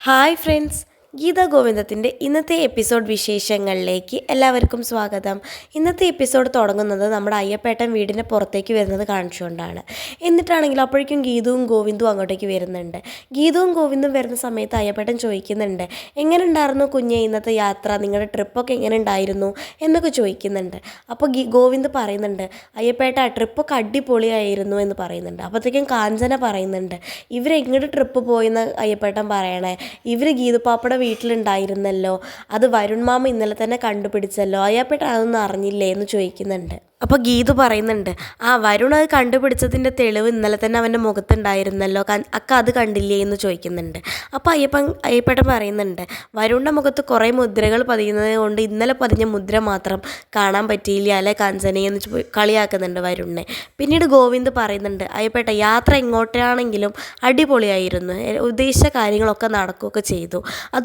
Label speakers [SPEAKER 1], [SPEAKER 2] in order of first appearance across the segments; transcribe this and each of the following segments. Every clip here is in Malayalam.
[SPEAKER 1] ഹായ് ഫ്രണ്ട്സ് ഗീതാ ഗോവിന്ദത്തിന്റെ ഇന്നത്തെ എപ്പിസോഡ് വിശേഷങ്ങളിലേക്ക് എല്ലാവർക്കും സ്വാഗതം. ഇന്നത്തെ എപ്പിസോഡ് തുടങ്ങുന്നത് നമ്മുടെ അയ്യപ്പേട്ടൻ വീടിന്റെ പുറത്തേക്ക് വരുന്നത് കാണിച്ചുകൊണ്ടാണ്. എന്നിട്ടാണെങ്കിൽ അപ്പോഴേക്കും ഗീതുവും ഗോവിന്ദും അങ്ങോട്ടേക്ക് വരുന്നുണ്ട്. ഗീതുവും ഗോവിന്ദും വരുന്ന സമയത്ത് അയ്യപ്പേട്ടൻ ചോദിക്കുന്നുണ്ട് എങ്ങനെ ഉണ്ടായിരുന്നു കുഞ്ഞെ ഇന്നത്തെ യാത്ര? നിങ്ങളുടെ ട്രിപ്പൊക്കെ എങ്ങനെ ഉണ്ടായിരുന്നു എന്നൊക്കെ ചോദിക്കുന്നുണ്ട്. അപ്പോൾ ഗീ ഗോവിന്ദ് പറയുന്നുണ്ട് അയ്യപ്പേട്ട ട്രിപ്പൊക്കെ അടിപൊളിയായിരുന്നു എന്ന് പറയുന്നുണ്ട്. അപ്പോഴത്തേക്കും കാഞ്ചന പറയുന്നുണ്ട് ഇവരെങ്ങോട്ട് ട്രിപ്പ് പോയെന്ന് അയ്യപ്പേട്ടൻ പറയണേ? ഇവർ ഗീതുപ്പാപ്പയുടെ വീട്ടിലുണ്ടായിരുന്നല്ലോ. അത് വരുൺ മാമ ഇന്നലെ തന്നെ കണ്ടുപിടിച്ചല്ലോ. അയാൾപ്പെട്ട അതൊന്നും അറിഞ്ഞില്ലേ എന്ന് ചോദിക്കുന്നുണ്ട്. അപ്പോൾ ഗീതു പറയുന്നുണ്ട് ആ വരുൺ അത് കണ്ടുപിടിച്ചതിന്റെ തെളിവ് ഇന്നലെ തന്നെ അവന്റെ മുഖത്തുണ്ടായിരുന്നല്ലോ. അക്ക അത് കണ്ടില്ലേ എന്ന് ചോദിക്കുന്നുണ്ട്. അപ്പോൾ അയ്യപ്പൻ അയ്യപ്പേട്ടൻ പറയുന്നുണ്ട് വരുണിന്റെ മുഖത്ത് കുറേ മുദ്രകൾ പതിയുന്നത് കൊണ്ട് ഇന്നലെ പതിഞ്ഞ മുദ്ര മാത്രം കാണാൻ പറ്റിയില്ല അല്ലെ കാഞ്ചനെ? എന്ന് കളിയാക്കുന്നുണ്ട് വരുണിനെ. പിന്നീട് ഗോവിന്ദ് പറയുന്നുണ്ട് അയ്യപ്പേട്ട യാത്ര എങ്ങോട്ടാണെങ്കിലും അടിപൊളിയായിരുന്നു. ഉദ്ദേശിച്ച കാര്യങ്ങളൊക്കെ നടക്കുകയൊക്കെ ചെയ്തു.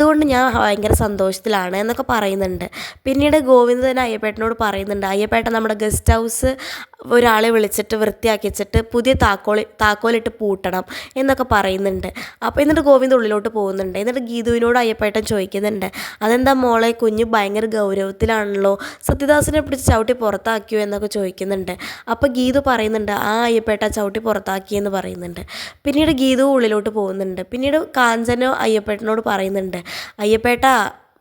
[SPEAKER 1] അതുകൊണ്ട് ഞാൻ ഭയങ്കര സന്തോഷത്തിലാണ് എന്നൊക്കെ പറയുന്നുണ്ട്. പിന്നീട് ഗോവിന്ദൻ അയ്യപ്പേട്ടനോട് പറയുന്നുണ്ട്. അയ്യപ്പേട്ട നമ്മുടെ ഗസ്റ്റ് ഹൗസ് ഒരാളെ വിളിച്ചിട്ട് വൃത്തിയാക്കി വെച്ചിട്ട് പുതിയ താക്കോൽ താക്കോലിട്ട് പൂട്ടണം എന്നൊക്കെ പറയുന്നുണ്ട്. അപ്പോൾ എന്നിട്ട് ഗോവിന്ദ് ഉള്ളിലോട്ട് പോകുന്നുണ്ട്. എന്നിട്ട് ഗീതുവിനോട് അയ്യപ്പേട്ടൻ ചോദിക്കുന്നുണ്ട് അതെന്താ മോളെ കുഞ്ഞ് ഭയങ്കര ഗൗരവത്തിലാണല്ലോ സത്യദാസിനെ പിടിച്ച് ചവിട്ടി പുറത്താക്കിയോ? എന്നൊക്കെ ചോദിക്കുന്നുണ്ട്. അപ്പോൾ ഗീതു പറയുന്നുണ്ട് ആ അയ്യപ്പേട്ട ചവിട്ടി പുറത്താക്കിയെന്ന് പറയുന്നുണ്ട്. പിന്നീട് ഗീതു ഉള്ളിലോട്ട് പോകുന്നുണ്ട്. പിന്നീട് കാഞ്ചനോ അയ്യപ്പേട്ടനോട് പറയുന്നുണ്ട് അയ്യപ്പേട്ട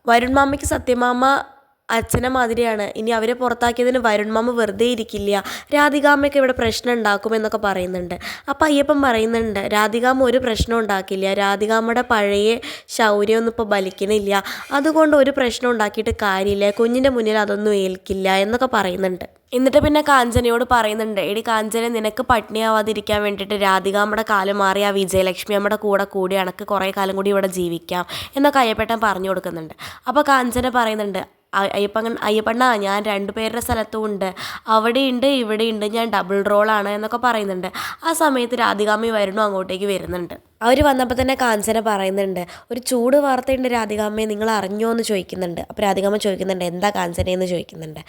[SPEAKER 1] വരുൺ മാമയ്ക്ക് സത്യമാമ അച്ഛനെ മാതിരിയാണ്. ഇനി അവരെ പുറത്താക്കിയതിന് വരുൺ മാമ വെറുതെ ഇരിക്കില്ല. രാധികാമ്മയ്ക്ക് ഇവിടെ പ്രശ്നം ഉണ്ടാക്കുമെന്നൊക്കെ പറയുന്നുണ്ട്. അപ്പോൾ അയ്യപ്പൻ പറയുന്നുണ്ട് രാധികാമ്മ ഒരു പ്രശ്നം ഉണ്ടാക്കില്ല. രാധികാമ്മയുടെ പഴയ ശൗര്യമൊന്നും ഇപ്പോൾ ബലിക്കണില്ല. അതുകൊണ്ട് ഒരു പ്രശ്നം ഉണ്ടാക്കിയിട്ട് കാര്യമില്ല. കുഞ്ഞിന്റെ മുന്നിൽ അതൊന്നും ഏൽക്കില്ല എന്നൊക്കെ പറയുന്നുണ്ട്. എന്നിട്ട് പിന്നെ കാഞ്ചനയോട് പറയുന്നുണ്ട് എടി കാഞ്ചന നിനക്ക് പട്ടിണിയാവാതിരിക്കാൻ വേണ്ടിയിട്ട് രാധികാമ്മയുടെ കാലം മാറി. ആ വിജയലക്ഷ്മി അമ്മയുടെ കൂടെ കൂടി അണക്ക് കുറേ കാലം കൂടി ഇവിടെ ജീവിക്കാം എന്നൊക്കെ അയ്യപ്പേട്ടൻ പറഞ്ഞു കൊടുക്കുന്നുണ്ട്. അപ്പോൾ കാഞ്ചന പറയുന്നുണ്ട് അയ്യപ്പൻ അയ്യപ്പണ്ണ ഞാൻ രണ്ടുപേരുടെ സ്ഥലത്തും ഉണ്ട് അവിടെയുണ്ട് ഇവിടെയുണ്ട് ഞാൻ ഡബിൾ റോളാണ് എന്നൊക്കെ പറയുന്നുണ്ട്. ആ സമയത്ത് രാധികാമ്മി വരുന്നു അങ്ങോട്ടേക്ക് വരുന്നുണ്ട്. അവർ വന്നപ്പോൾ തന്നെ കാഞ്ചന പറയുന്നുണ്ട്. ഒരു ചൂട് വാർത്തയുണ്ട് രാധികാമ്മയെ നിങ്ങൾ അറിഞ്ഞോ എന്ന് ചോദിക്കുന്നുണ്ട്. അപ്പോൾ രാധികാമ്മ ചോദിക്കുന്നുണ്ട് എന്താ കാഞ്ചനയെന്ന് ചോദിക്കുന്നുണ്ട്.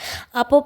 [SPEAKER 1] അപ്പോൾ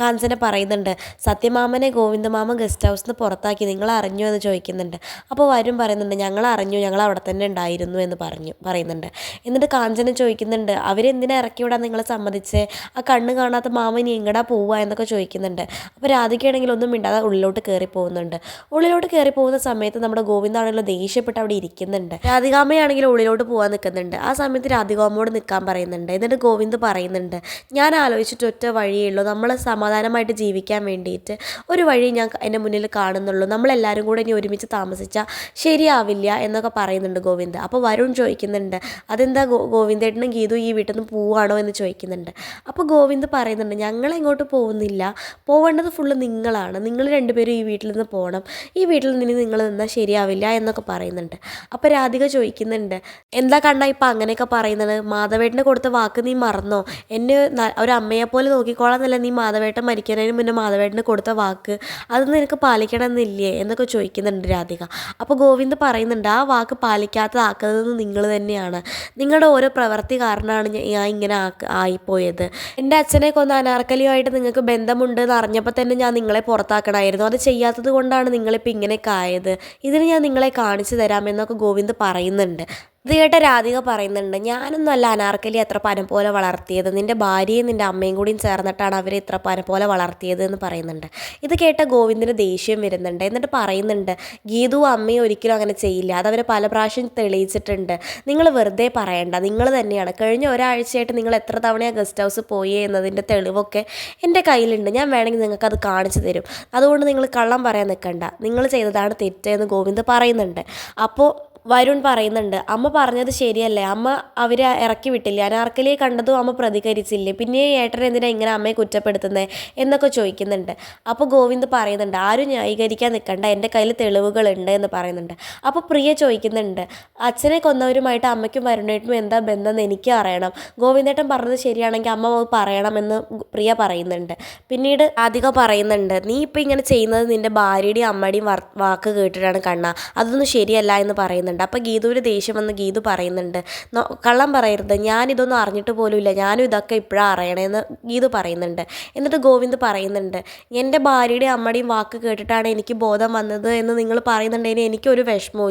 [SPEAKER 1] കാഞ്ചന പറയുന്നുണ്ട് സത്യമാമനെ ഗോവിന്ദമാമ ഗസ്റ്റ് ഹൗസിൽ നിന്ന് പുറത്താക്കി നിങ്ങൾ അറിഞ്ഞോ എന്ന് ചോദിക്കുന്നുണ്ട്. അപ്പോൾ വരും പറയുന്നുണ്ട് ഞങ്ങൾ അറിഞ്ഞു ഞങ്ങൾ അവിടെ തന്നെ ഉണ്ടായിരുന്നു എന്ന് പറഞ്ഞു പറയുന്നുണ്ട്. എന്നിട്ട് കാഞ്ചന ചോദിക്കുന്നുണ്ട് അവരെന്തിനാ ഇറക്കി വിടാൻ നിങ്ങളെ സമ്മതിച്ച്? ആ കണ്ണ് കാണാത്ത മാമ ഇനി എങ്ങടാ പോവുക എന്നൊക്കെ ചോദിക്കുന്നുണ്ട്. അപ്പോൾ രാധികയാണെങ്കിൽ ഒന്നും മിണ്ടാതെ ഉള്ളിലോട്ട് കയറി പോകുന്നുണ്ട്. ഉള്ളിലോട്ട് കയറി പോകുന്ന സമയത്ത് നമ്മുടെ ഗോവിന്ദാണെങ്കിലും ദേഷ്യപ്പെട്ട് അവിടെ ഇരിക്കുന്നുണ്ട്. രാധികാമ്മയാണെങ്കിൽ ഉള്ളിലോട്ട് പോകാൻ നിൽക്കുന്നുണ്ട്. ആ സമയത്ത് രാധികാമ്മയോട് നിൽക്കാൻ പറയുന്നുണ്ട്. എന്നിട്ട് ഗോവിന്ദ് പറയുന്നുണ്ട് ഞാൻ ആലോചിച്ചിട്ട് ഒറ്റ വഴിയേ ഉള്ളൂ. നമ്മൾ സമാധാനമായിട്ട് ജീവിക്കാൻ വേണ്ടിയിട്ട് ഒരു വഴി ഞാൻ എന്റെ മുന്നിൽ കാണുന്നുള്ളൂ. നമ്മളെല്ലാവരും കൂടെ ഇനി ഒരുമിച്ച് താമസിച്ചാൽ ശരിയാവില്ല എന്നൊക്കെ പറയുന്നുണ്ട് ഗോവിന്ദ്. അപ്പോൾ വരുൺ ചോദിക്കുന്നുണ്ട് അതെന്താ ഗോ ഗോവിന്ദേട്ടനും ഗീതു ഈ വീട്ടിൽ നിന്ന് പോവാണോ എന്ന് ചോദിക്കുന്നുണ്ട്. അപ്പോൾ ഗോവിന്ദ് പറയുന്നുണ്ട് ഞങ്ങൾ എങ്ങോട്ട് പോകുന്നില്ല. പോവേണ്ടത് ഫുള്ള് നിങ്ങളാണ്. നിങ്ങൾ രണ്ടുപേരും ഈ വീട്ടിൽ നിന്ന് പോകണം ഈ വീട്ടിൽ നിന്ന് നിങ്ങൾ നിന്നാൽ ശരിയാവില്ല എന്നൊക്കെ പറയുന്നുണ്ട് അപ്പോൾ രാധിക ചോദിക്കുന്നുണ്ട് എന്താ കണ്ട ഇപ്പം അങ്ങനെയൊക്കെ പറയുന്നത്? മാധവേട്ടന് കൊടുത്ത വാക്ക് നീ മറന്നോ? എന്നെ ഒരു അമ്മയെ പോലെ നോക്കിക്കോളാന്നല്ല നീ മാധവേട്ടൻ മരിക്കുന്നതിന് മുന്നേ മാധവേട്ടന് കൊടുത്ത വാക്ക്? അത് നിനക്ക് പാലിക്കണമെന്നില്ലേ? എന്നൊക്കെ ചോദിക്കുന്നുണ്ട് രാധിക. അപ്പോൾ ഗോവിന്ദ് പറയുന്നുണ്ട് ആ വാക്ക് പാലിക്കാത്തതാക്കുന്നത് നിങ്ങൾ തന്നെയാണ്. നിങ്ങളുടെ ഓരോ പ്രവൃത്തി കാരണമാണ് ഞാൻ ഇങ്ങനെ ആയിപ്പോയത്. എന്റെ അച്ഛനെ കൊന്ന അനാർക്കലിയുമായിട്ട് നിങ്ങൾക്ക് ബന്ധമുണ്ട് എന്ന് അറിഞ്ഞപ്പോൾ തന്നെ ഞാൻ നിങ്ങളെ പുറത്താക്കണമായിരുന്നു അത് ചെയ്യാത്തത് കൊണ്ടാണ് നിങ്ങളിപ്പോൾ ഇങ്ങനെയൊക്കെ ആയത്. ഇതിന് ഞാൻ നിങ്ങളെ കാണിച്ചു തരാമെന്നൊക്കെ ഗോവിന്ദ് പറയുന്നുണ്ട്. ഇത് കേട്ട രാധിക പറയുന്നുണ്ട് ഞാനൊന്നും അല്ല അനാർക്കലി അത്ര പനം പോലെ വളർത്തിയത്. നിന്റെ ഭാര്യയും നിന്റെ അമ്മയും കൂടിയും ചേർന്നിട്ടാണ് അവരെ ഇത്ര പനം പോലെ വളർത്തിയത് എന്ന് പറയുന്നുണ്ട്. ഇത് കേട്ട ഗോവിന്ദിന് ദേഷ്യം വരുന്നുണ്ട്. എന്നിട്ട് പറയുന്നുണ്ട് ഗീതു അമ്മയും ഒരിക്കലും അങ്ങനെ ചെയ്യില്ല. അത് അവർ പല പ്രാവശ്യം തെളിയിച്ചിട്ടുണ്ട്. നിങ്ങൾ വെറുതെ പറയണ്ട. നിങ്ങൾ തന്നെയാണ്. കഴിഞ്ഞ ഒരാഴ്ചയായിട്ട് നിങ്ങൾ എത്ര തവണയാണ് ഗസ്റ്റ് ഹൗസ് പോയി എന്നതിന്റെ തെളിവൊക്കെ എന്റെ കയ്യിലുണ്ട്. ഞാൻ വേണമെങ്കിൽ നിങ്ങൾക്ക് അത് കാണിച്ചു തരും. അതുകൊണ്ട് നിങ്ങൾ കള്ളം പറയാൻ നിൽക്കണ്ട. നിങ്ങൾ ചെയ്തതാണ് തെറ്റ് എന്ന് ഗോവിന്ദ് പറയുന്നുണ്ട്. അപ്പോൾ വരുൺ പറയുന്നുണ്ട് അമ്മ പറഞ്ഞത് ശരിയല്ലേ? അമ്മ അവരെ ഇറക്കി വിട്ടില്ല? അനാർക്കലിയെ കണ്ടതും അമ്മ പ്രതികരിച്ചില്ലേ? പിന്നെ ഏട്ടൻ എന്തിനാ ഇങ്ങനെ അമ്മയെ കുറ്റപ്പെടുത്തുന്നത് എന്നൊക്കെ ചോദിക്കുന്നുണ്ട്. അപ്പോൾ ഗോവിന്ദ് പറയുന്നുണ്ട് ആരും ന്യായീകരിക്കാൻ നിൽക്കണ്ട എന്റെ കയ്യിൽ തെളിവുകളുണ്ട് എന്ന് പറയുന്നുണ്ട്. അപ്പോൾ പ്രിയ ചോദിക്കുന്നുണ്ട് അച്ഛനെ കൊന്നവരുമായിട്ട് അമ്മയ്ക്കും വരുണേട്ടും എന്താ ബന്ധം എനിക്ക് അറിയണം. ഗോവിന്ദേട്ടൻ പറഞ്ഞത് ശരിയാണെങ്കിൽ അമ്മ പറയണമെന്ന് പ്രിയ പറയുന്നുണ്ട്. പിന്നീട് അധികം പറയുന്നുണ്ട് നീ ഇപ്പം ഇങ്ങനെ ചെയ്യുന്നത് നിന്റെ ഭാര്യയുടെയും അമ്മയുടെയും വാക്ക് കേട്ടിട്ടാണ് കണ്ണ. അതൊന്നും ശരിയല്ല എന്ന് പറയുന്നുണ്ട്. പറയുന്നുണ്ട്. അപ്പോൾ ഗീതുവിന് ദേഷ്യം വന്ന് ഗീതു പറയുന്നുണ്ട് "നോ- കള്ളം പറയരുത്. ഞാനിതൊന്നും അറിഞ്ഞിട്ട് പോലുമില്ല. ഞാനും ഇതൊക്കെ ഇപ്പോഴാണ് അറിയണേന്ന് ഗീതു പറയുന്നുണ്ട്. എന്നിട്ട് ഗോവിന്ദ് പറയുന്നുണ്ട് എന്റെ ഭാര്യയുടെയും അമ്മയുടെയും വാക്ക് കേട്ടിട്ടാണ് എനിക്ക് ബോധം വന്നത് എന്ന് നിങ്ങൾ പറയുന്നുണ്ടെങ്കിൽ എനിക്കൊരു വിഷമവും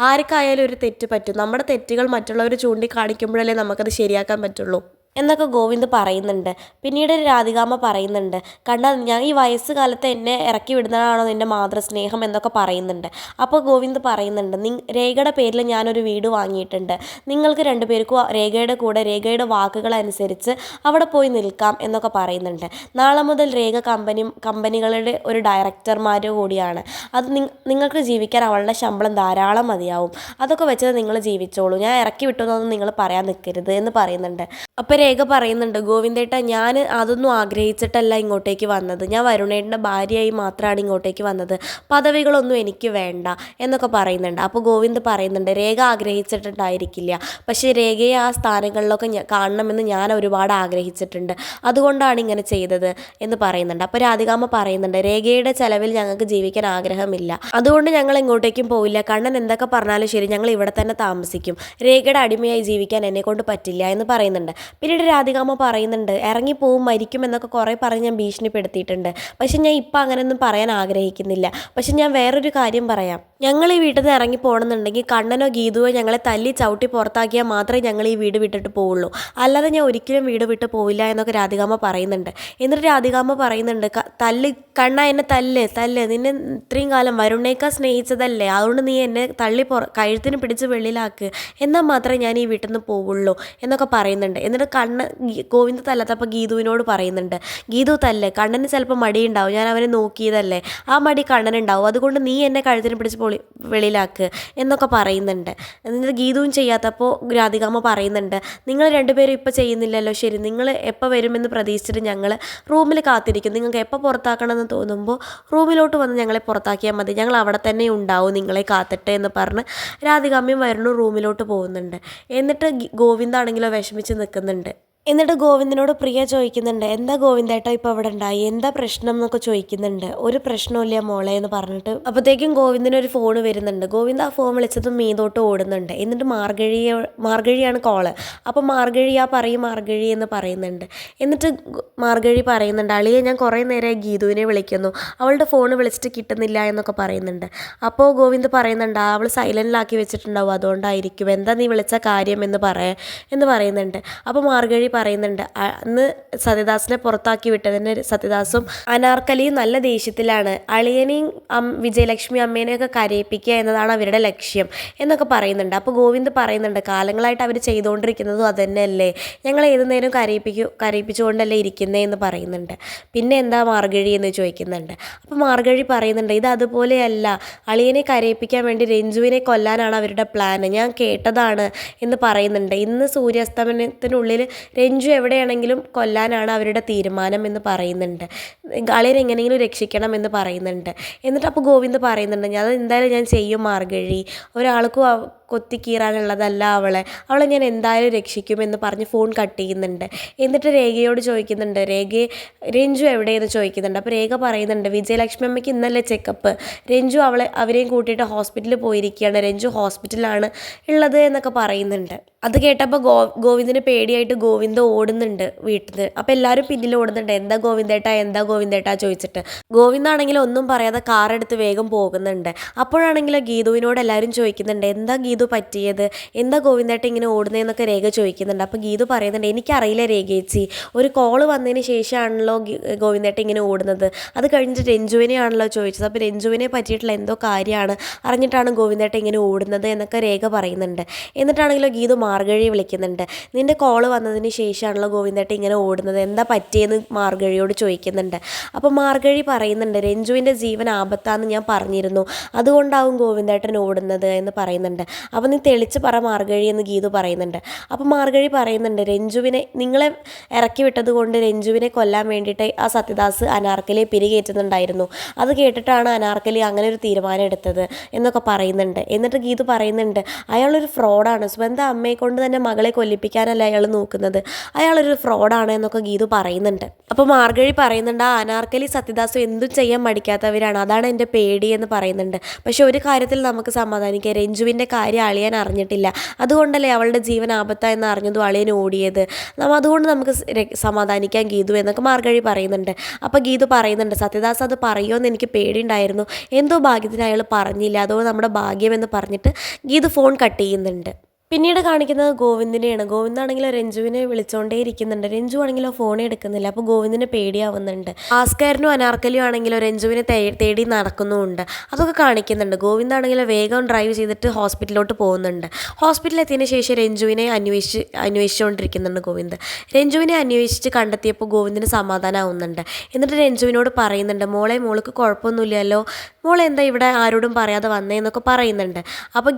[SPEAKER 1] ആർക്കായാലും ഒരു തെറ്റ് പറ്റും. നമ്മുടെ തെറ്റുകൾ മറ്റുള്ളവർ ചൂണ്ടിക്കാണിക്കുമ്പോഴല്ലേ നമുക്കത് ശരിയാക്കാൻ പറ്റുള്ളൂ. എന്നൊക്കെ ഗോവിന്ദ് പറയുന്നുണ്ട്. പിന്നീട് രാധികാമ്മ പറയുന്നുണ്ട്. കണ്ട ഞാൻ ഈ വയസ്സ് കാലത്ത് എന്നെ ഇറക്കി വിടുന്നതാണോ നിന്റെ മാതൃസ്നേഹം? എന്നൊക്കെ പറയുന്നുണ്ട്. അപ്പോൾ ഗോവിന്ദ് പറയുന്നുണ്ട് നി രേഖയുടെ പേരിൽ ഞാനൊരു വീട് വാങ്ങിയിട്ടുണ്ട്. നിങ്ങൾക്ക് രണ്ടുപേർക്കും രേഖയുടെ കൂടെ രേഖയുടെ വാക്കുകൾ അനുസരിച്ച് അവിടെ പോയി നിൽക്കാം എന്നൊക്കെ പറയുന്നുണ്ട്. നാളെ മുതൽ രേഖ കമ്പനി കമ്പനികളുടെ ഒരു ഡയറക്ടർമാർ കൂടിയാണ്. അത് നിങ്ങൾക്ക് ജീവിക്കാൻ അവളുടെ ശമ്പളം ധാരാളം മതിയാവും. അതൊക്കെ വെച്ചത് നിങ്ങൾ ജീവിച്ചോളൂ. ഞാൻ ഇറക്കി വിട്ടതൊന്നും നിങ്ങൾ പറയാൻ നിൽക്കരുത് എന്ന് പറയുന്നുണ്ട്. അപ്പോൾ രേഖ പറയുന്നുണ്ട് ഗോവിന്ദേട്ട ഞാൻ അതൊന്നും ആഗ്രഹിച്ചിട്ടല്ല ഇങ്ങോട്ടേക്ക് വന്നത്. ഞാൻ വരുണേട്ടന്റെ ഭാര്യയായി മാത്രമാണ് ഇങ്ങോട്ടേക്ക് വന്നത്. പദവികളൊന്നും എനിക്ക് വേണ്ട എന്നൊക്കെ പറയുന്നുണ്ട്. അപ്പോൾ ഗോവിന്ദ് പറയുന്നുണ്ട് രേഖ ആഗ്രഹിച്ചിട്ടുണ്ടായിരിക്കില്ല. പക്ഷേ രേഖയെ ആ സ്ഥാനങ്ങളിലൊക്കെ കാണണമെന്ന് ഞാൻ ഒരുപാട് ആഗ്രഹിച്ചിട്ടുണ്ട്. അതുകൊണ്ടാണ് ഇങ്ങനെ ചെയ്തത് എന്ന് പറയുന്നുണ്ട്. അപ്പോൾ രാധികാമ പറയുന്നുണ്ട് രേഖയുടെ ചെലവിൽ ഞങ്ങൾക്ക് ജീവിക്കാൻ ആഗ്രഹമില്ല. അതുകൊണ്ട് ഞങ്ങൾ എങ്ങോട്ടേക്കും പോയില്ല കണ്ണൻ എന്തൊക്കെ പറഞ്ഞാലും ശരി ഞങ്ങൾ ഇവിടെ തന്നെ താമസിക്കും. രേഖയുടെ അടിമയായി ജീവിക്കാൻ എന്നെ കൊണ്ട് പറ്റില്ല എന്ന് പറയുന്നുണ്ട്. പിന്നീട് രാധികാമ്മ പറയുന്നുണ്ട് ഇറങ്ങിപ്പോവും മരിക്കും എന്നൊക്കെ കുറേ പറഞ്ഞ് ഞാൻ ഭീഷണിപ്പെടുത്തിയിട്ടുണ്ട്. പക്ഷെ ഞാൻ ഇപ്പം അങ്ങനെയൊന്നും പറയാൻ ആഗ്രഹിക്കുന്നില്ല. പക്ഷെ ഞാൻ വേറൊരു കാര്യം പറയാം. ഞങ്ങൾ ഈ വീട്ടിൽ നിന്ന് ഇറങ്ങി പോകണമെന്നുണ്ടെങ്കിൽ കണ്ണനോ ഗീതുവോ ഞങ്ങളെ തല്ലി ചവിട്ടി പുറത്താക്കിയാൽ മാത്രമേ ഞങ്ങൾ ഈ വീട് വിട്ടിട്ട് പോവുള്ളൂ. അല്ലാതെ ഞാൻ ഒരിക്കലും വീട് വിട്ട് പോവില്ല എന്നൊക്കെ രാധികാമ്മ പറയുന്നുണ്ട്. എന്നിട്ട് രാധികാമ്മ പറയുന്നുണ്ട് തല്ല് കണ്ണ എന്നെ തല്ല് തല്ല്. നിന്നെ ഇത്രയും കാലം വരുണേക്കാ സ്നേഹിച്ചതല്ലേ. അതുകൊണ്ട് നീ എന്നെ തള്ളി പുറ കഴുത്തിന് പിടിച്ച് വെളിയിലാക്ക് എന്നാൽ മാത്രമേ ഞാൻ ഈ വീട്ടിൽ നിന്ന് പോവുള്ളൂ എന്നൊക്കെ പറയുന്നുണ്ട്. എന്നിട്ട് കണ്ണ് ഗോവിന്ദ തല്ലാത്തപ്പോൾ ഗീതുവിനോട് പറയുന്നുണ്ട് ഗീതു തല്ല് കണ്ണന് ചിലപ്പോൾ മടിയുണ്ടാവും ഞാൻ അവനെ നോക്കിയതല്ലേ ആ മടി കണ്ണനുണ്ടാവും അതുകൊണ്ട് നീ എന്നെ കഴുത്തിന് പിടിച്ച് പൊളി വെളിയിലാക്ക് എന്നൊക്കെ പറയുന്നുണ്ട്. എന്നിട്ട് ഗീതുവും ചെയ്യാത്തപ്പോൾ രാധികാമ്മ പറയുന്നുണ്ട് നിങ്ങൾ രണ്ടുപേരും ഇപ്പോൾ ചെയ്യുന്നില്ലല്ലോ ശരി നിങ്ങൾ എപ്പോൾ വരുമെന്ന് പ്രതീക്ഷിച്ചിട്ട് ഞങ്ങൾ റൂമിൽ കാത്തിരിക്കും നിങ്ങൾക്ക് എപ്പോൾ പുറത്താക്കണമെന്ന് തോന്നുമ്പോൾ റൂമിലോട്ട് വന്ന് ഞങ്ങളെ പുറത്താക്കിയാൽ മതി ഞങ്ങൾ അവിടെ തന്നെ ഉണ്ടാവും നിങ്ങളെ കാത്തട്ടെ എന്ന് പറഞ്ഞ് രാധികാമ്മയും വരണു റൂമിലോട്ട് പോകുന്നുണ്ട്. എന്നിട്ട് ഗോവിന്ദാണെങ്കിലോ വിഷമിച്ച് നിൽക്കുന്നുണ്ട്. എന്നിട്ട് ഗോവിന്ദനോട് പ്രിയ ചോദിക്കുന്നുണ്ട് എന്താ ഗോവിന്ദേട്ടാ ഇപ്പോൾ അവിടെ ഉണ്ടായി? എന്താ പ്രശ്നം എന്നൊക്കെ ചോദിക്കുന്നുണ്ട്. ഒരു പ്രശ്നമില്ല മോളെ എന്ന് പറഞ്ഞിട്ട് അപ്പോഴത്തേക്കും ഗോവിന്ദന് ഒരു ഫോൺ വരുന്നുണ്ട്. ഗോവിന്ദ് ആ ഫോൺ വിളിച്ചതും മീതോട്ട് ഓടുന്നുണ്ട്. എന്നിട്ട് മാർഗഴിയ മാർഗഴിയാണ് കോൾ അപ്പോൾ മാർഗഴി ആ പറയും മാർഗഴി എന്ന് പറയുന്നുണ്ട്. എന്നിട്ട് മാർഗഴി പറയുന്നുണ്ട് അളിയെ ഞാൻ കുറേ നേരമായി ഗീതുവിനെ വിളിക്കുന്നു. അവളുടെ ഫോൺ വിളിച്ചിട്ട് കിട്ടുന്നില്ല എന്നൊക്കെ പറയുന്നുണ്ട്. അപ്പോൾ ഗോവിന്ദ് പറയുന്നുണ്ട് അവൾ സൈലന്റിലാക്കി വെച്ചിട്ടുണ്ടാവും. അതുകൊണ്ടായിരിക്കും. എന്താ നീ വിളിച്ച കാര്യം എന്ന് പറയാ എന്ന് പറയുന്നുണ്ട്. അപ്പോൾ മാർഗഴി പറയുന്നുണ്ട്. അന്ന് സത്യദാസിനെ പുറത്താക്കി വിട്ടതിന് സത്യദാസും അനാർക്കലിയും നല്ല ദേഷ്യത്തിലാണ്. അളിയനെയും വിജയലക്ഷ്മി അമ്മേനെയൊക്കെ കരയിപ്പിക്കുക എന്നതാണ് അവരുടെ ലക്ഷ്യം എന്നൊക്കെ പറയുന്നുണ്ട്. അപ്പോൾ ഗോവിന്ദ് പറയുന്നുണ്ട് കാലങ്ങളായിട്ട് അവർ ചെയ്തുകൊണ്ടിരിക്കുന്നതും അതുതന്നെയല്ലേ ഞങ്ങൾ ഏത് നേരം കരയിപ്പിക്കു കരയിപ്പിച്ചുകൊണ്ടല്ലേ ഇരിക്കുന്നേ എന്ന് പറയുന്നുണ്ട്. പിന്നെ എന്താ മാർഗഴി എന്ന് ചോദിക്കുന്നുണ്ട്. അപ്പോൾ മാർഗഴി പറയുന്നുണ്ട് ഇത് അതുപോലെയല്ല. അളിയനെ കരയിപ്പിക്കാൻ വേണ്ടി രഞ്ജുവിനെ കൊല്ലാനാണ് അവരുടെ പ്ലാൻ ഞാൻ കേട്ടതാണ് എന്ന് പറയുന്നുണ്ട്. ഇന്ന് സൂര്യാസ്തമനത്തിനുള്ളിൽ രഞ്ജു എവിടെയാണെങ്കിലും കൊല്ലാനാണ് അവരുടെ തീരുമാനം എന്ന് പറയുന്നുണ്ട്. അളിയനെ എങ്ങനെയെങ്കിലും രക്ഷിക്കണം എന്ന് പറയുന്നുണ്ട്. എന്നിട്ട് അപ്പോൾ ഗോവിന്ദ് പറയുന്നുണ്ട് ഞാൻ അത് എന്തായാലും ഞാൻ ചെയ്യും മാർഗഴി. ഒരാൾക്കും കൊത്തിക്കീറാനുള്ളതല്ല അവളെ. അവളെ ഞാൻ എന്തായാലും രക്ഷിക്കുമെന്ന് പറഞ്ഞ് ഫോൺ കട്ട് ചെയ്യുന്നുണ്ട്. എന്നിട്ട് രേഖയോട് ചോദിക്കുന്നുണ്ട് രേഖയെ രഞ്ജു എവിടെയെന്ന് ചോദിക്കുന്നുണ്ട്. അപ്പോൾ രേഖ പറയുന്നുണ്ട് വിജയലക്ഷ്മി അമ്മയ്ക്ക് ഇന്നല്ലേ ചെക്കപ്പ് രഞ്ജു അവളെ അവരെയും കൂട്ടിയിട്ട് ഹോസ്പിറ്റലിൽ പോയിരിക്കുകയാണ്. രഞ്ജു ഹോസ്പിറ്റലാണ് ഉള്ളത് എന്നൊക്കെ പറയുന്നുണ്ട്. അത് കേട്ടപ്പോൾ ഗോ ഗോവിന്ദിന് പേടിയായിട്ട് ഗോവിന്ദ ഓടുന്നുണ്ട് വീട്ടിൽ നിന്ന് അപ്പോൾ എല്ലാവരും പിന്നിൽ ഓടുന്നുണ്ട് എന്താ ഗോവിന്ദേട്ടാ എന്താ ഗോവിന്ദേട്ടാ? ചോദിച്ചിട്ട്. ഗോവിന്ദാണെങ്കിൽ ഒന്നും പറയാതെ കാറെടുത്ത് വേഗം പോകുന്നുണ്ട്. അപ്പോഴാണെങ്കിൽ ഗീതുവിനോട് എല്ലാവരും ചോദിക്കുന്നുണ്ട് എന്താ ഗീതു പറ്റിയത്? എന്താ ഗോവിന്ദേട്ട ഇങ്ങനെ ഓടുന്നതെന്നൊക്കെ രേഖ ചോദിക്കുന്നുണ്ട്. അപ്പോൾ ഗീതു പറയുന്നുണ്ട് എനിക്കറിയില്ല രേഖേച്ചി ഒരു കോൾ വന്നതിന് ശേഷമാണല്ലോ ഗോവിന്ദേട്ട ഇങ്ങനെ ഓടുന്നത്. അത് കഴിഞ്ഞിട്ട് രഞ്ജുവിനെയാണല്ലോ ചോദിച്ചത്. അപ്പോൾ രഞ്ജുവിനെ പറ്റിയിട്ടുള്ള എന്തോ കാര്യമാണ് അറിഞ്ഞിട്ടാണ് ഗോവിന്ദേട്ട ഇങ്ങനെ ഓടുന്നത് എന്നൊക്കെ രേഖ പറയുന്നുണ്ട്. എന്നിട്ടാണെങ്കിലോ ഗീതു മാർഗഴി വിളിക്കുന്നുണ്ട്. നിന്റെ കോൾ വന്നതിന് ശേഷമാണല്ലോ ഗോവിന്ദേട്ട ഇങ്ങനെ ഓടുന്നത്. എന്താ പറ്റിയെന്ന് മാർഗഴിയോട് ചോദിക്കുന്നുണ്ട്. അപ്പോൾ മാർഗഴി പറയുന്നുണ്ട് രഞ്ജുവിന്റെ ജീവൻ ആപത്താന്ന് ഞാൻ പറഞ്ഞിരുന്നു. അതുകൊണ്ടാവും ഗോവിന്ദേട്ടൻ ഓടുന്നത് എന്ന് പറയുന്നുണ്ട്. അപ്പോൾ നീ തെളിച്ച് പറ മാർഗഴി എന്ന് ഗീതു പറയുന്നുണ്ട്. അപ്പോൾ മാർഗഴി പറയുന്നുണ്ട് രഞ്ജുവിനെ നിങ്ങളെ ഇറക്കി വിട്ടത് കൊണ്ട് രഞ്ജുവിനെ കൊല്ലാൻ വേണ്ടിയിട്ട് ആ സത്യദാസ് അനാർക്കലിയെ പിരികേറ്റുന്നുണ്ടായിരുന്നു. അത് കേട്ടിട്ടാണ് അനാർക്കലി അങ്ങനെ ഒരു തീരുമാനം എടുത്തത് എന്നൊക്കെ പറയുന്നുണ്ട്. എന്നിട്ട് ഗീതു പറയുന്നുണ്ട് അയാളൊരു ഫ്രോഡാണ്. സ്വന്തം അമ്മയെ കൊണ്ട് തന്നെ മകളെ കൊല്ലിപ്പിക്കാനല്ല അയാൾ നോക്കുന്നത്. അയാളൊരു ഫ്രോഡാണ് എന്നൊക്കെ ഗീതു പറയുന്നുണ്ട്. അപ്പോൾ മാർഗഴി പറയുന്നുണ്ട് ആ അനാർക്കലി സത്യദാസും എന്തും ചെയ്യാൻ മടിക്കാത്തവരാണ്. അതാണ് എന്റെ പേടി എന്ന് പറയുന്നുണ്ട്. പക്ഷെ ഒരു കാര്യത്തിൽ നമുക്ക് സമാധാനിക്കാം. രഞ്ജുവിന്റെ കാര്യം കാര്യം അളിയൻ അറിഞ്ഞിട്ടില്ല. അതുകൊണ്ടല്ലേ അവളുടെ ജീവൻ ആപത്തായെന്ന് അറിഞ്ഞതും അളിയൻ ഓടിയത്. അതുകൊണ്ട് നമുക്ക് സമാധാനിക്കാൻ ഗീതു എന്നൊക്കെ മാർഗഴി പറയുന്നുണ്ട്. അപ്പോൾ ഗീതു പറയുന്നുണ്ട് സത്യദാസ് അത് പറയുമെന്ന് എനിക്ക് പേടിയുണ്ടായിരുന്നു. എന്തോ ഭാഗ്യത്തിന് അയാൾ പറഞ്ഞില്ല. അതോ നമ്മുടെ ഭാഗ്യമെന്ന് പറഞ്ഞിട്ട് ഗീതു ഫോൺ കട്ട് ചെയ്യുന്നുണ്ട്. പിന്നീട് കാണിക്കുന്നത് ഗോവിന്ദിനെയാണ്. ഗോവിന്ദാണെങ്കിൽ രഞ്ജുവിനെ വിളിച്ചോണ്ടേ ഇരിക്കുന്നുണ്ട്. രഞ്ജു ആണെങ്കിലോ ഫോണേ എടുക്കുന്നില്ല. അപ്പോൾ ഗോവിന്ദിന് പേടിയാവുന്നുണ്ട്. ആസ്കാരനും അനാർക്കലിയും ആണെങ്കിലോ രഞ്ജുവിനെ തേടി നടക്കുന്നുമുണ്ട്. അതൊക്കെ കാണിക്കുന്നുണ്ട്. ഗോവിന്ദാണെങ്കിലോ വേഗം ഡ്രൈവ് ചെയ്തിട്ട് ഹോസ്പിറ്റലിലോട്ട് പോകുന്നുണ്ട്. ഹോസ്പിറ്റലിൽ എത്തിയതിന് ശേഷം രഞ്ജുവിനെ അന്വേഷിച്ച് അന്വേഷിച്ചുകൊണ്ടിരിക്കുന്നുണ്ട് ഗോവിന്ദ്. രഞ്ജുവിനെ അന്വേഷിച്ച് കണ്ടെത്തിയപ്പോൾ ഗോവിന്ദിന് സമാധാനമാവുന്നുണ്ട് എന്നിട്ട് രഞ്ജുവിനോട് പറയുന്നുണ്ട് മോളെ മോൾക്ക് കുഴപ്പമൊന്നുമില്ലല്ലോ. മോളെ എന്താ ഇവിടെ ആരോടും പറയാതെ വന്നേ? എന്നൊക്കെ പറയുന്നുണ്ട്. അപ്പോൾ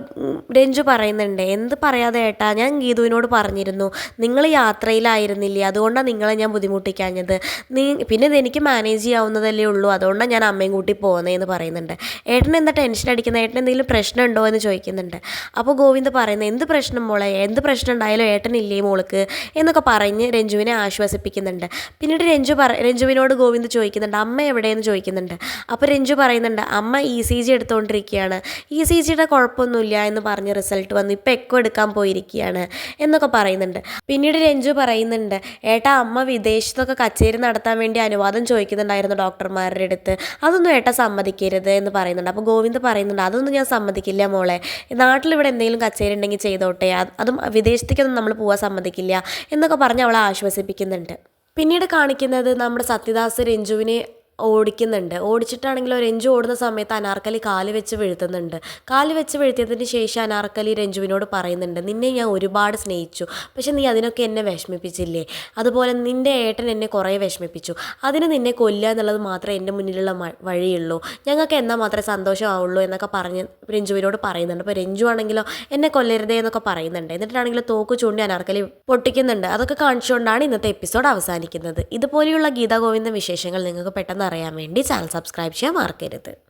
[SPEAKER 1] രഞ്ജു പറയുന്നുണ്ട് എന്ത് പറയാതെ ഏട്ടാ ഞാൻ ഗീതുവിനോട് പറഞ്ഞിരുന്നു നിങ്ങൾ യാത്രയിലായിരുന്നില്ലേ അതുകൊണ്ടാണ് നിങ്ങളെ ഞാൻ ബുദ്ധിമുട്ടിക്കാഞ്ഞത്. നീ പിന്നെ ഇതെനിക്ക് മാനേജ് ചെയ്യാവുന്നതല്ലേ ഉള്ളൂ അതുകൊണ്ടാണ് ഞാൻ അമ്മയും കൂട്ടി പോകുന്നതെന്ന് പറയുന്നുണ്ട്. ഏട്ടൻ എന്താ ടെൻഷൻ അടിക്കുന്നത് ഏട്ടൻ എന്തെങ്കിലും പ്രശ്നമുണ്ടോ എന്ന് ചോദിക്കുന്നുണ്ട്. അപ്പോൾ ഗോവിന്ദ് പറയുന്നത് എന്ത് പ്രശ്നം മോളെ? എന്ത് പ്രശ്നം ഉണ്ടായാലും ഏട്ടനില്ലേ മോൾക്ക്? എന്നൊക്കെ പറഞ്ഞ് രഞ്ജുവിനെ ആശ്വസിപ്പിക്കുന്നുണ്ട്. പിന്നീട് രഞ്ജു പറ രഞ്ജുവിനോട് ഗോവിന്ദ് ചോദിക്കുന്നുണ്ട് അമ്മ എവിടെയെന്ന്? ചോദിക്കുന്നുണ്ട്. അപ്പോൾ രഞ്ജു പറയുന്നുണ്ട് അമ്മ ഇ സി ജി എടുത്തുകൊണ്ടിരിക്കുകയാണ് ഇ സി ജിയുടെ കുഴപ്പമൊന്നുമില്ല എന്ന് പറഞ്ഞ് റിസൾട്ട് വന്നു. ഇപ്പോൾ എക്കോ എടുക്കാൻ പോയിരിക്കുകയാണ് എന്നൊക്കെ പറയുന്നുണ്ട്. പിന്നീട് രഞ്ജു പറയുന്നുണ്ട് ഏട്ടാ അമ്മ വിദേശത്തൊക്കെ കച്ചേരി നടത്താൻ വേണ്ടി അനുവാദം ചോദിക്കുന്നുണ്ടായിരുന്നു ഡോക്ടർമാരുടെ അടുത്ത്. അതൊന്നും ഏട്ടാ സമ്മതിക്കരുത് എന്ന് പറയുന്നുണ്ട്. അപ്പോൾ ഗോവിന്ദ് പറയുന്നുണ്ട് അതൊന്നും ഞാൻ സമ്മതിക്കില്ല മോളെ. നാട്ടിലിവിടെ എന്തെങ്കിലും കച്ചേരി ഉണ്ടെങ്കിൽ ചെയ്തോട്ടെ. അതും വിദേശത്തേക്കൊന്നും നമ്മൾ പോകാൻ സമ്മതിക്കില്ല എന്നൊക്കെ പറഞ്ഞ് അവളെ ആശ്വസിപ്പിക്കുന്നുണ്ട്. പിന്നീട് കാണിക്കുന്നത് നമ്മുടെ സത്യദാസ് രഞ്ജുവിനെ ഓടിക്കുന്നുണ്ട്. ഓടിച്ചിട്ടാണെങ്കിൽ ഒരു രഞ്ജു ഓടുന്ന സമയത്ത് അനാർക്കലി കാൽ വെച്ച് വീഴ്ത്തുന്നുണ്ട്. കാൽ വെച്ച് വീഴ്ത്തിയതിന് ശേഷം അനാർക്കലി രഞ്ജുവിനോട് പറയുന്നുണ്ട് നിന്നെ ഞാൻ ഒരുപാട് സ്നേഹിച്ചു പക്ഷെ നീ അതിനൊക്കെ എന്നെ വിഷമിപ്പിച്ചില്ലേ? അതുപോലെ നിന്റെ ഏട്ടൻ എന്നെ കുറേ വിഷമിപ്പിച്ചു. അതിന് നിന്നെ കൊല്ലുക എന്നുള്ളത് മാത്രമേ എന്റെ മുന്നിലുള്ള വഴിയുള്ളൂ. ഞങ്ങൾക്ക് എന്നാൽ മാത്രമേ സന്തോഷമാവുള്ളൂ എന്നൊക്കെ പറഞ്ഞ് രഞ്ജുവിനോട് പറയുന്നുണ്ട്. അപ്പോൾ രഞ്ജു ആണെങ്കിലോ എന്നെ കൊല്ലരുതേ എന്നൊക്കെ പറയുന്നുണ്ട്. എന്നിട്ടാണെങ്കിലോ തോക്ക് ചൂണ്ടി അനാർക്കലി പൊട്ടിക്കുന്നുണ്ട്. അതൊക്കെ കാണിച്ചുകൊണ്ടാണ് ഇന്നത്തെ എപ്പിസോഡ് അവസാനിക്കുന്നത്. ഇതുപോലെയുള്ള ഗീതാ ഗോവിന്ദ വിശേഷങ്ങൾ നിങ്ങൾക്ക് പെട്ടെന്ന് അറിയാൻ വേണ്ടി ചാനൽ സബ്സ്ക്രൈബ് ചെയ്യാൻ മറക്കരുത്.